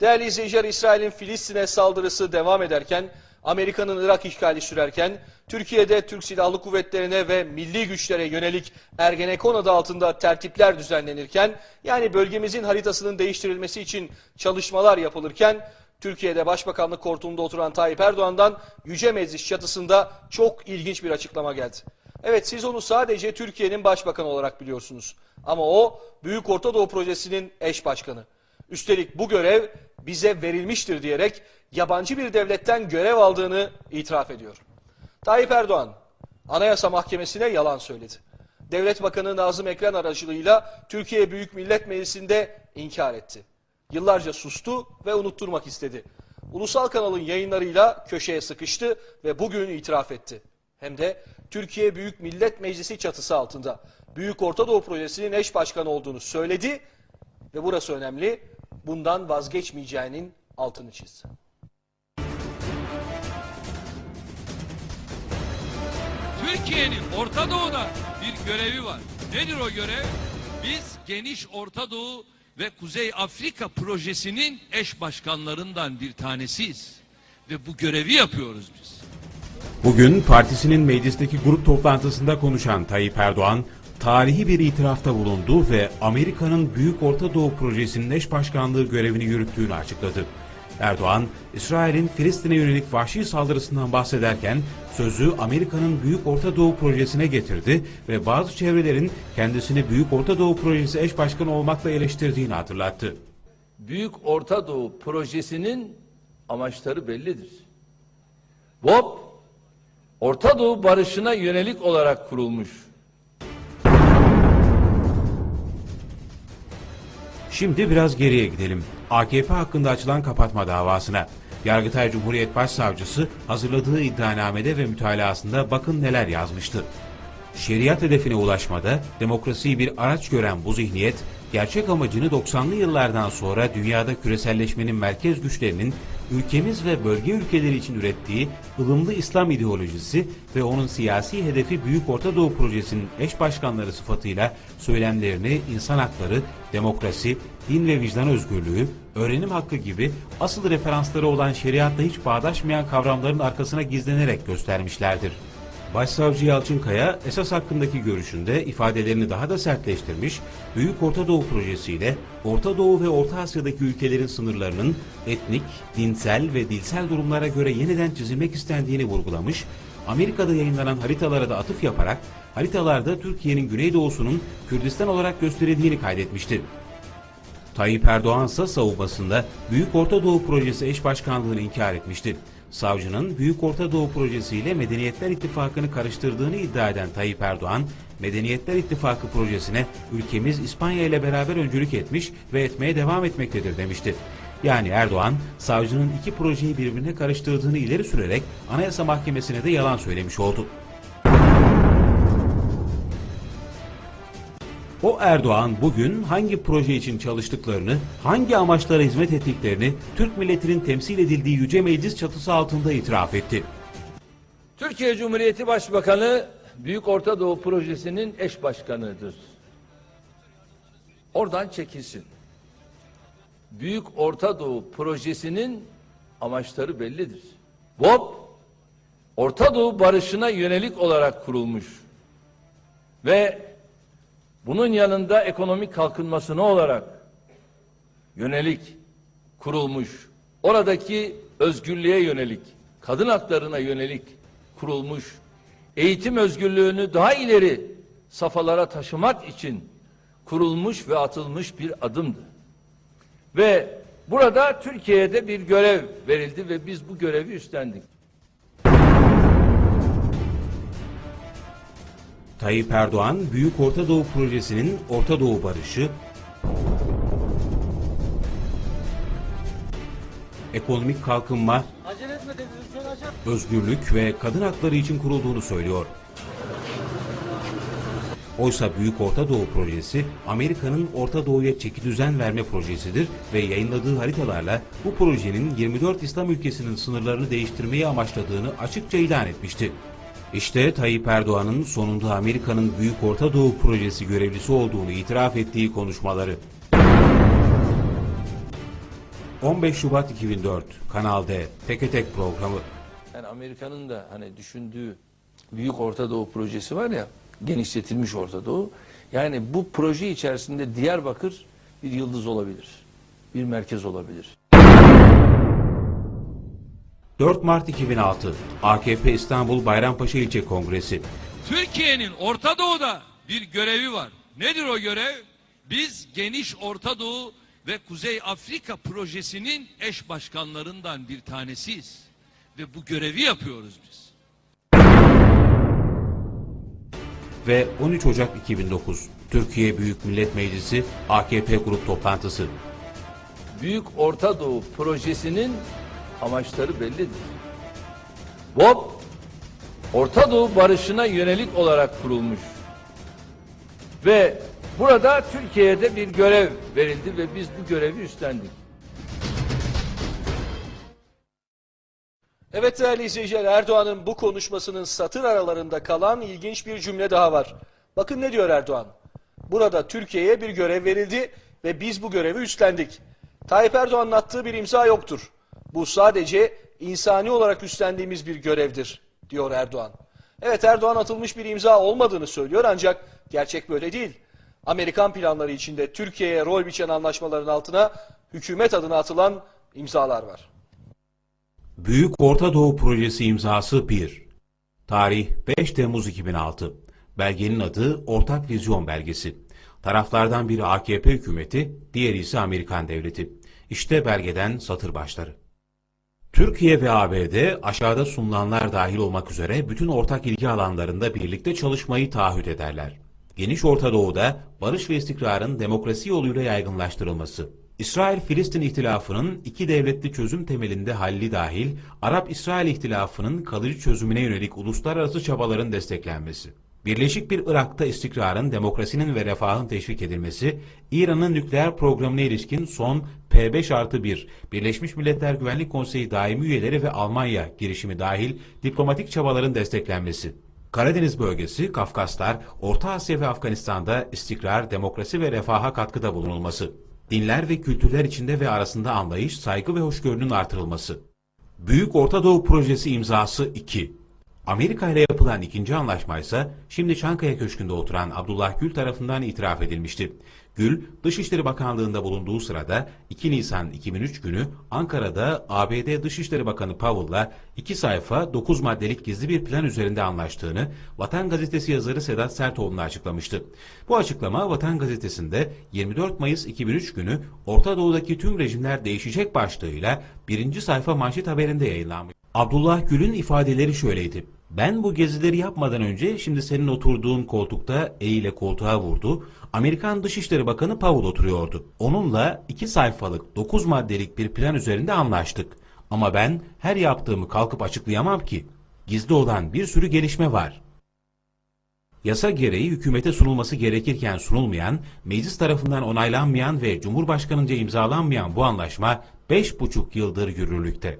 Değerli izleyiciler İsrail'in Filistin'e saldırısı devam ederken, Amerika'nın Irak işgali sürerken, Türkiye'de Türk Silahlı Kuvvetlerine ve milli güçlere yönelik Ergenekon adı altında tertipler düzenlenirken, yani bölgemizin haritasının değiştirilmesi için çalışmalar yapılırken, Türkiye'de Başbakanlık koltuğunda oturan Tayyip Erdoğan'dan Yüce Meclis çatısında çok ilginç bir açıklama geldi. Evet siz onu sadece Türkiye'nin başbakanı olarak biliyorsunuz. Ama o Büyük Orta Doğu Projesi'nin eş başkanı. Üstelik bu görev bize verilmiştir diyerek yabancı bir devletten görev aldığını itiraf ediyor. Tayyip Erdoğan Anayasa Mahkemesi'ne yalan söyledi. Devlet Bakanı Nazım Ekren aracılığıyla Türkiye Büyük Millet Meclisi'nde inkar etti. Yıllarca sustu ve unutturmak istedi. Ulusal kanalın yayınlarıyla köşeye sıkıştı ve bugün itiraf etti. Hem de Türkiye Büyük Millet Meclisi çatısı altında Büyük Orta Doğu Projesi'nin eş başkanı olduğunu söyledi ve burası önemli. Bundan vazgeçmeyeceğinin altını çizdi. Türkiye'nin Orta Doğu'da bir görevi var. Nedir o görev? Biz geniş Orta Doğu ve Kuzey Afrika projesinin eş başkanlarından bir tanesiyiz. Ve bu görevi yapıyoruz biz. Bugün partisinin meclisteki grup toplantısında konuşan Tayyip Erdoğan, tarihi bir itirafta bulundu ve Amerika'nın Büyük Orta Doğu Projesi'nin eş başkanlığı görevini yürüttüğünü açıkladı. Erdoğan, İsrail'in Filistin'e yönelik vahşi saldırısından bahsederken sözü Amerika'nın Büyük Orta Doğu Projesi'ne getirdi ve bazı çevrelerin kendisini Büyük Orta Doğu Projesi eş başkanı olmakla eleştirdiğini hatırlattı. Büyük Orta Doğu projesinin amaçları bellidir. BOP, Orta Doğu barışına yönelik olarak kurulmuş. Şimdi biraz geriye gidelim. AKP hakkında açılan kapatma davasına. Yargıtay Cumhuriyet Başsavcısı hazırladığı iddianamede ve mütalasında bakın neler yazmıştı. Şeriat hedefine ulaşmada demokrasiyi bir araç gören bu zihniyet, gerçek amacını 90'lı yıllardan sonra dünyada küreselleşmenin merkez güçlerinin ülkemiz ve bölge ülkeleri için ürettiği ılımlı İslam ideolojisi ve onun siyasi hedefi Büyük Orta Doğu Projesi'nin eş başkanları sıfatıyla söylemlerini insan hakları, demokrasi, din ve vicdan özgürlüğü, öğrenim hakkı gibi asıl referansları olan şeriatla hiç bağdaşmayan kavramların arkasına gizlenerek göstermişlerdir. Başsavcı Yalçınkaya esas hakkındaki görüşünde ifadelerini daha da sertleştirmiş, Büyük Orta Doğu projesiyle Orta Doğu ve Orta Asya'daki ülkelerin sınırlarının etnik, dinsel ve dilsel durumlara göre yeniden çizilmek istendiğini vurgulamış, Amerika'da yayınlanan haritalara da atıf yaparak haritalarda Türkiye'nin güneydoğusunun Kürdistan olarak gösterildiğini kaydetmişti. Tayyip Erdoğan ise savunmasında Büyük Orta Doğu Projesi eş başkanlığını inkar etmişti. Savcının Büyük Orta Doğu Projesi ile Medeniyetler İttifakı'nı karıştırdığını iddia eden Tayyip Erdoğan, Medeniyetler İttifakı projesine ülkemiz İspanya ile beraber öncülük etmiş ve etmeye devam etmektedir demişti. Yani Erdoğan, savcının iki projeyi birbirine karıştırdığını ileri sürerek Anayasa Mahkemesi'ne de yalan söylemiş oldu. O Erdoğan bugün hangi proje için çalıştıklarını, hangi amaçlara hizmet ettiklerini Türk milletinin temsil edildiği Yüce Meclis çatısı altında itiraf etti. Türkiye Cumhuriyeti Başbakanı Büyük Orta Doğu projesinin eş başkanıdır. Oradan çekilsin. Büyük Orta Doğu projesinin amaçları bellidir. BOP, Orta Doğu barışına yönelik olarak kurulmuş ve bunun yanında ekonomik kalkınmasına olarak yönelik kurulmuş, oradaki özgürlüğe yönelik, kadın haklarına yönelik kurulmuş, eğitim özgürlüğünü daha ileri safhalara taşımak için kurulmuş ve atılmış bir adımdı. Ve burada Türkiye'de bir görev verildi ve biz bu görevi üstlendik. Tayyip Erdoğan, Büyük Orta Doğu Projesi'nin Orta Doğu barışı, ekonomik kalkınma, özgürlük ve kadın hakları için kurulduğunu söylüyor. Oysa Büyük Orta Doğu Projesi, Amerika'nın Orta Doğu'ya çeki düzen verme projesidir ve yayınladığı haritalarla bu projenin 24 İslam ülkesinin sınırlarını değiştirmeyi amaçladığını açıkça ilan etmişti. İşte Tayyip Erdoğan'ın sonunda Amerika'nın Büyük Orta Doğu Projesi görevlisi olduğunu itiraf ettiği konuşmaları. 15 Şubat 2004 Kanal D Teke Tek programı. Yani Amerika'nın da hani düşündüğü Büyük Orta Doğu projesi var ya, genişletilmiş Orta Doğu. Yani bu proje içerisinde Diyarbakır bir yıldız olabilir. Bir merkez olabilir. 4 Mart 2006 AKP İstanbul Bayrampaşa İlçe Kongresi. Türkiye'nin Orta Doğu'da bir görevi var. Nedir o görev? Biz geniş Orta Doğu ve Kuzey Afrika projesinin eş başkanlarından bir tanesiyiz. Ve bu görevi yapıyoruz biz. ve 13 Ocak 2009 Türkiye Büyük Millet Meclisi AKP grup toplantısı. Büyük Orta Doğu projesinin amaçları bellidir. BOP, Orta Doğu barışına yönelik olarak kurulmuş. Ve burada Türkiye'ye de bir görev verildi ve biz bu görevi üstlendik. Evet değerli izleyiciler Erdoğan'ın bu konuşmasının satır aralarında kalan ilginç bir cümle daha var. Bakın ne diyor Erdoğan. Burada Türkiye'ye bir görev verildi ve biz bu görevi üstlendik. Tayyip Erdoğan'ın attığı bir imza yoktur. Bu sadece insani olarak üstlendiğimiz bir görevdir diyor Erdoğan. Evet Erdoğan atılmış bir imza olmadığını söylüyor ancak gerçek böyle değil. Amerikan planları içinde Türkiye'ye rol biçen anlaşmaların altına hükümet adına atılan imzalar var. Büyük Orta Doğu Projesi imzası 1. Tarih 5 Temmuz 2006. Belgenin adı Ortak Vizyon Belgesi. Taraflardan biri AKP hükümeti, diğeri ise Amerikan devleti. İşte belgeden satır başları. Türkiye ve ABD aşağıda sunulanlar dahil olmak üzere bütün ortak ilgi alanlarında birlikte çalışmayı taahhüt ederler. Geniş Orta Doğu'da barış ve istikrarın demokrasi yoluyla yaygınlaştırılması, İsrail-Filistin ihtilafının iki devletli çözüm temelinde halli dahil Arap-İsrail ihtilafının kalıcı çözümüne yönelik uluslararası çabaların desteklenmesi, Birleşik bir Irak'ta istikrarın, demokrasinin ve refahın teşvik edilmesi, İran'ın nükleer programına ilişkin son P5 artı 1, Birleşmiş Milletler Güvenlik Konseyi daimi üyeleri ve Almanya girişimi dahil diplomatik çabaların desteklenmesi, Karadeniz bölgesi, Kafkaslar, Orta Asya ve Afganistan'da istikrar, demokrasi ve refaha katkıda bulunulması, dinler ve kültürler içinde ve arasında anlayış, saygı ve hoşgörünün artırılması, Büyük Orta Doğu Projesi imzası 2. Amerika ile yapılan ikinci anlaşma ise şimdi Çankaya Köşkü'nde oturan Abdullah Gül tarafından itiraf edilmişti. Gül, Dışişleri Bakanlığı'nda bulunduğu sırada 2 Nisan 2003 günü Ankara'da ABD Dışişleri Bakanı Powell'la 2 sayfa 9 maddelik gizli bir plan üzerinde anlaştığını Vatan Gazetesi yazarı Sedat Sertoğlu'na açıklamıştı. Bu açıklama Vatan Gazetesi'nde 24 Mayıs 2003 günü Orta Doğu'daki tüm rejimler değişecek başlığıyla birinci sayfa manşet haberinde yayınlanmış. Abdullah Gül'ün ifadeleri şöyleydi. Ben bu gezileri yapmadan önce şimdi senin oturduğun koltukta eğile koltuğa vurdu. Amerikan Dışişleri Bakanı Powell oturuyordu. Onunla iki sayfalık dokuz maddelik bir plan üzerinde anlaştık. Ama ben her yaptığımı kalkıp açıklayamam ki. Gizli olan bir sürü gelişme var. Yasa gereği hükümete sunulması gerekirken sunulmayan, meclis tarafından onaylanmayan ve Cumhurbaşkanınca imzalanmayan bu anlaşma 5,5 yıldır yürürlükte.